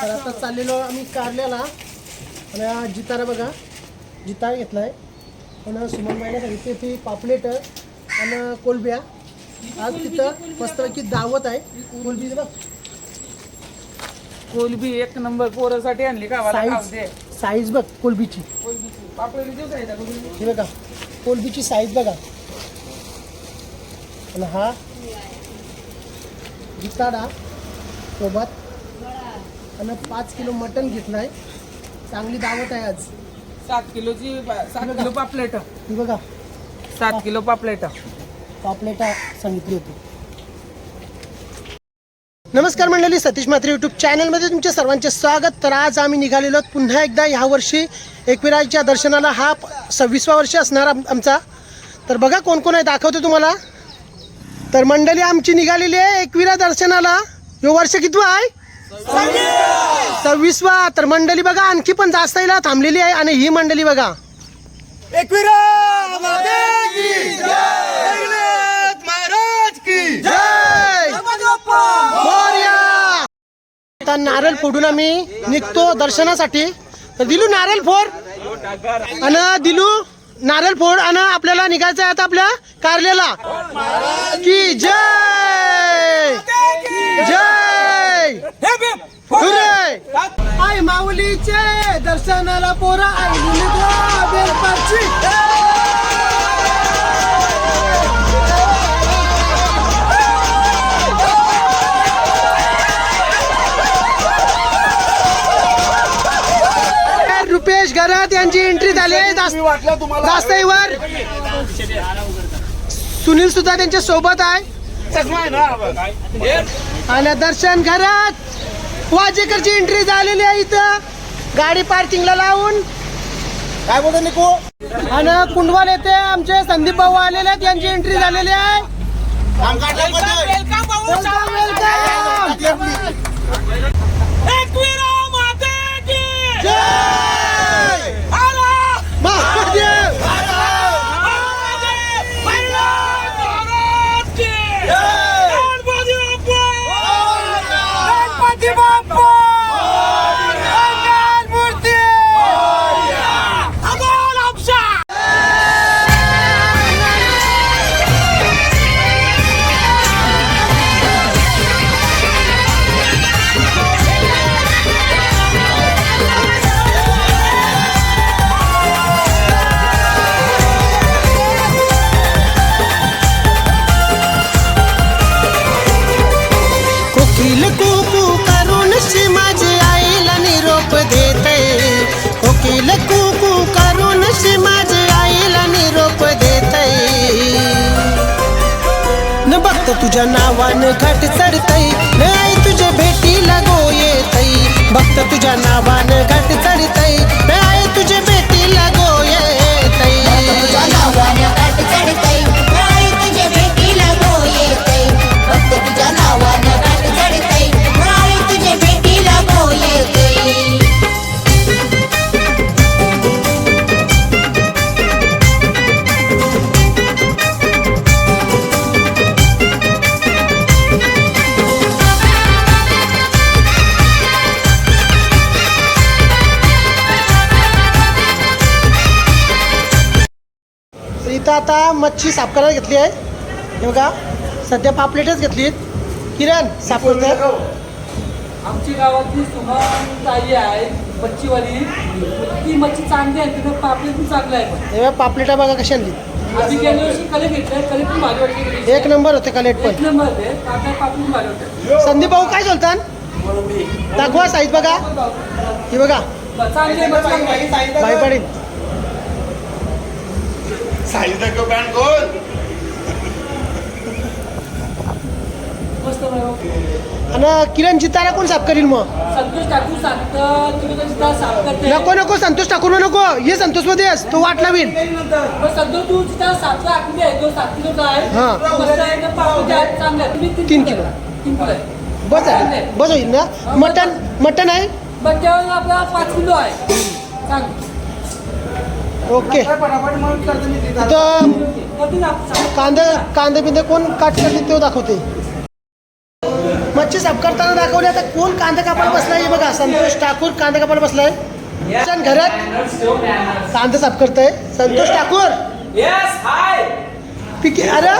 तर आता चाललेलो आम्ही कारल्याला. आणि हा जितारा बघा जितारा घेतला आहे आणि सुमन बाईला सांगितली ती पापलेट आणि कोलब्या. आज तिथं मस्तपैकी दावत आहे. कोलबी बघ. कोलबी एक नंबर पोरासाठी आणली का? साईज साईज बघ कोलबीची? हे बघा कोलबीची साईज बघा. आणि हा जिताडा सोबत आणि पाच किलो मटण घेतलं आहे चांगली दावत आहे आज. सात किलोची सात किलो पापलेट. ही बघा. सात किलो पापलेट. पापलेटा सांगितली होती. नमस्कार मंडळी सतीश मात्रे यूट्यूब चॅनलमध्ये तुमचे सर्वांचे स्वागत. तर आज आम्ही निघालेलो आहोत पुन्हा एकदा ह्या वर्षी एकविराच्या दर्शनाला. हा सव्वीसवा वर्ष असणार आम- आमचा. तर बघा कोण कोण आहे दाखवतो तुम्हाला. तर मंडळी आमची निघालेली आहे एकविरा दर्शनाला. यो वर्ष कितवा आहे? सव्वीसवा तर मंडळी बघा आणखी पण जास्त येईल थांबलेली आहे आणि ही मंडळी बघा. जय मोरया! आता नारळ फोडून आम्ही निघतो दर्शनासाठी. तर दिलू नारळ फोड. आणि दिलू नारळ फोड आणि आपल्याला निघायचं आहे आता आपल्या कारल्याला. की जय. जय. आई माऊलीचे दर्शनाला पोरा आई बेलपाची. रुपेश घरात यांची एंट्री झाली आहे. दास- दास्ताईवर सुनील सुद्धा त्यांच्यासोबत आहे. आणि दर्शन घरात. वाजेकरची एंट्री झालेली आहे इथं. गाडी पार्किंगला लावून. काय बोलतो निको? आणि कुंडवाल येथे आमचे संदीप भाऊ आलेले आहेत यांची एंट्री झालेली आहे. Welcome welcome Jay! न बघत तुझ्या नावानं घाट चढतय. न आई तुझ्या भेटीला गो येतय. बघत तुझ्या नावानं घाट चढतय. न आई तुझ्या भेटीला गो येतय. आता मच्छी साफ करायला घेतली आहे. हे बघा सध्या पापलेटच घेतली किरण साफ करतो आमची गावातली सुमन ताई आहे मच्छीवाली. ती मच्छी चांगली आहे तिथं पापलेट पण चांगलं आहे हे बघा पापलेटा बघा कशी आणली गेल्या वर्षी घेतले पण भारी. एक नंबर होते कलेट एक पण नंबर आहे काका पापलेट पण भारी वाटते संदीप भाऊ काय बोलतान? दाखवा साईज बघा. ही बघा. चांगली आहे मच्छी चांगली आहे. बाई पडेल साहित्य को बँड कोण मस्त आहे. आणि किरण जितारा कोण साफ करील मग? संतोष ठाकूर सांगतं तुम्ही तर सुद्धा साफ करते नको नको संतोष ठाकूर नको. ये संतोषमध्ये आहेस, तो वाट लावीन. पण संतोष तू आखली आहे आहे हा. मस्त आहे ना चांगले तुम्ही तीन किलो. तीन किलो आहे. बस आहे. बस होईल ना? मटन मटन आहे? बच्च्यावर आपला पाच किलो आहे. चांगली. ओके. सांग. कांदे कांदे बिंदे कोण काट करते तो दाखवते. मच्छी साफ करताना दाखवली आता कोण कांदा कापायला बसलाय? बघा संतोष ठाकूर कांदा कापायला बसलाय. छान घरात कांदा साफ करताय. संतोष ठाकूर. येस हाय पिके अरे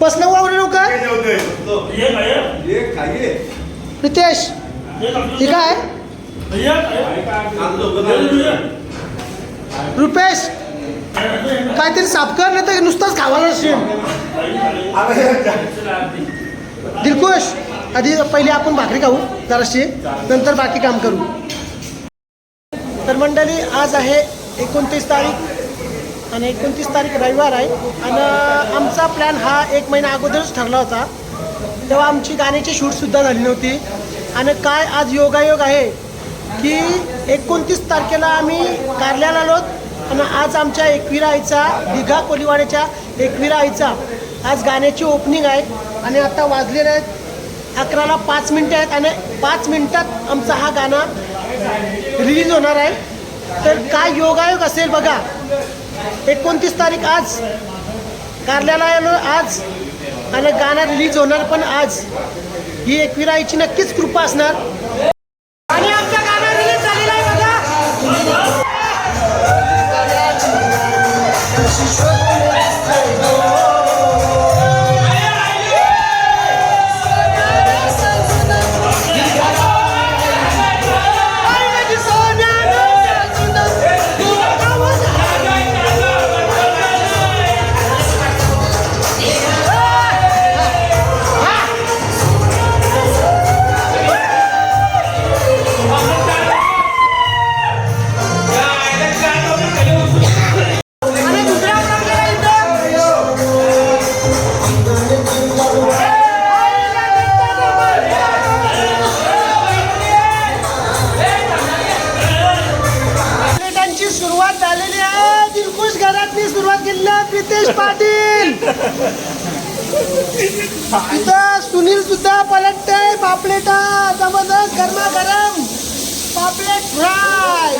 बसलं वावरे लोक रितेश हे काय? रुपेश काहीतरी साफ कर नाही तर नुसतंच खावाला असेल. दिलखुश आधी पहिले आपण भाकरी खाऊ जराशी. नंतर बाकी काम करू. तर मंडळी आज आहे एकोणतीस तारीख आणि एकोणतीस तारीख रविवार आहे. आणि आमचा प्लॅन हा एक महिना अगोदरच ठरला होता. तेव्हा आमची गाण्याची शूटसुद्धा झाली नव्हती. आणि काय आज योगायोग आहे की एकोणतीस तारखेला आम्ही कारल्याला आलो आणि आज आमच्या एकविरा आईचा दिघा कोलीवाड्याच्या एकविरा आईचा आज गाण्याची ओपनिंग आहे. आणि आता वाजलेले आहेत अकराला पाच मिनटं आहेत आणि पाच मिनटात आमचा हा गाणं रिलीज होणार आहे. तर काय योगायोग असेल बघा. एकोणतीस तारीख आज कारल्याला आलो आज आणि गाणं रिलीज होणार पण आज. ही एकविराईची नक्कीच कृपा असणार. आई रितेश पाटील. इथं सुनील सुद्धा पलटतय पापलेटा जबरदस्त गरमा गरम. पापलेट फ्राय.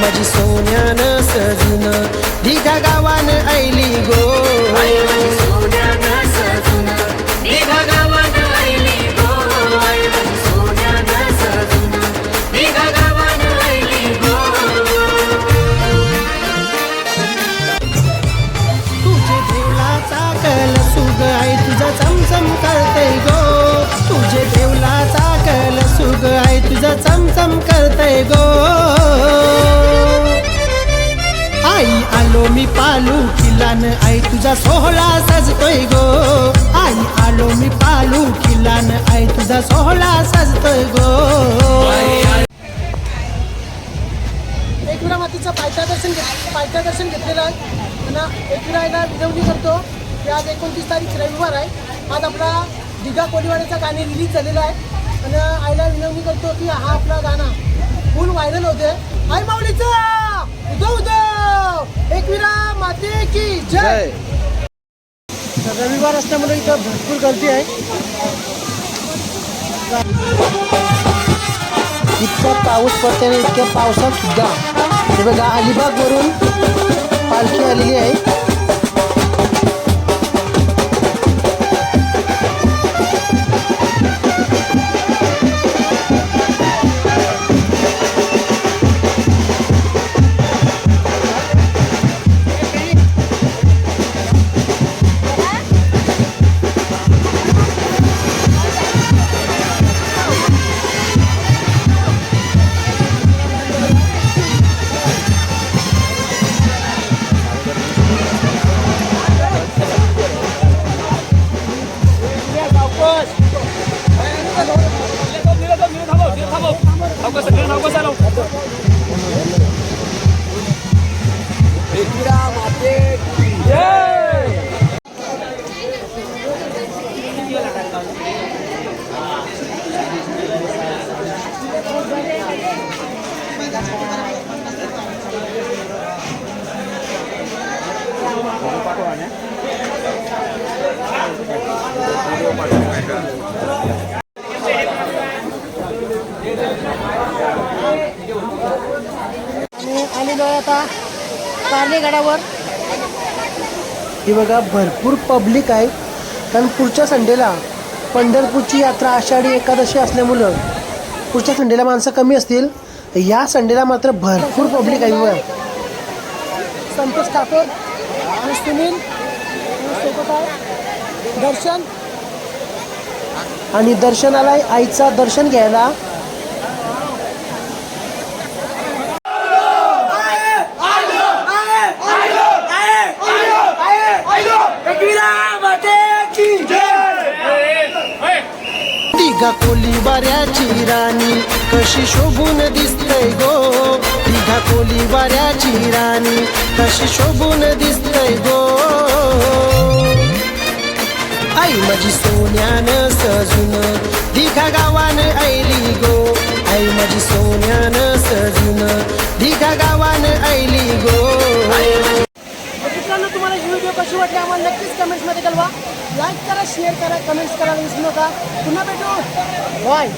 माझी सोन्यानं सजून दिघा गावानं ऐली गो. आई आलो मी पालू किल्लान आई तुझा सोहळा सजतोय गो. आई आलो मी पालू किल्लान आई तुझा सोहळा सजतोय गो. एकविरा मातीचं पायथा दर्शन घेत पायथा दर्शन घेतलेलं आहे. आणि एकविरायला विनवणी करतो. की आज एकोणतीस तारीख रविवार आहे. आज आपला दिघा कोलीवाड्याचा गाणे रिलीज झालेला आहे. आणि आईला विनवणी करतो की हा आपला गाणं फुल व्हायरल होते आई माऊलीचा! उदो उदो एकविरा माते की जय! तर रविवार असल्यामुळे इथं भरपूर गर्दी आहे. इतका पाऊस पडते इतक्या पावसात सुद्धा. हे बघा अलिबाग वरून पालखी आलेली आहे. आलेलो आहे आता कारणे गडावर. ही बघा भरपूर पब्लिक आहे. कारण पुढच्या संडेला पंढरपूरची यात्रा आषाढी एकादशी असल्यामुळं पुढच्या संडेला माणसं कमी असतील. या संडेला मात्र भरपूर पब्लिक आहे बघा. संतोष ठाकूर आणि सुनील आणि सोबत आहे दर्शन. आणि दर्शनाला आईचा दर्शन घ्यायला. कशी शोभून दिसतय गो? तिघा कोली वाऱ्याची राणी कशी शोभून दिसतय गो? आई माझी सोन्यान सजून दिघा गावान ऐली गो. आई माझी सोन्यान सजून दिघा गावान ऐली गो. मित्रांनो तुम्हाला ही व्हिडिओ कशी वाटली आम्हाला नक्कीच कमेंट्समध्ये कळवा. लाईक करा शेअर करा कमेंट्स करा विसरू नका. पुन्हा भेटू. बाय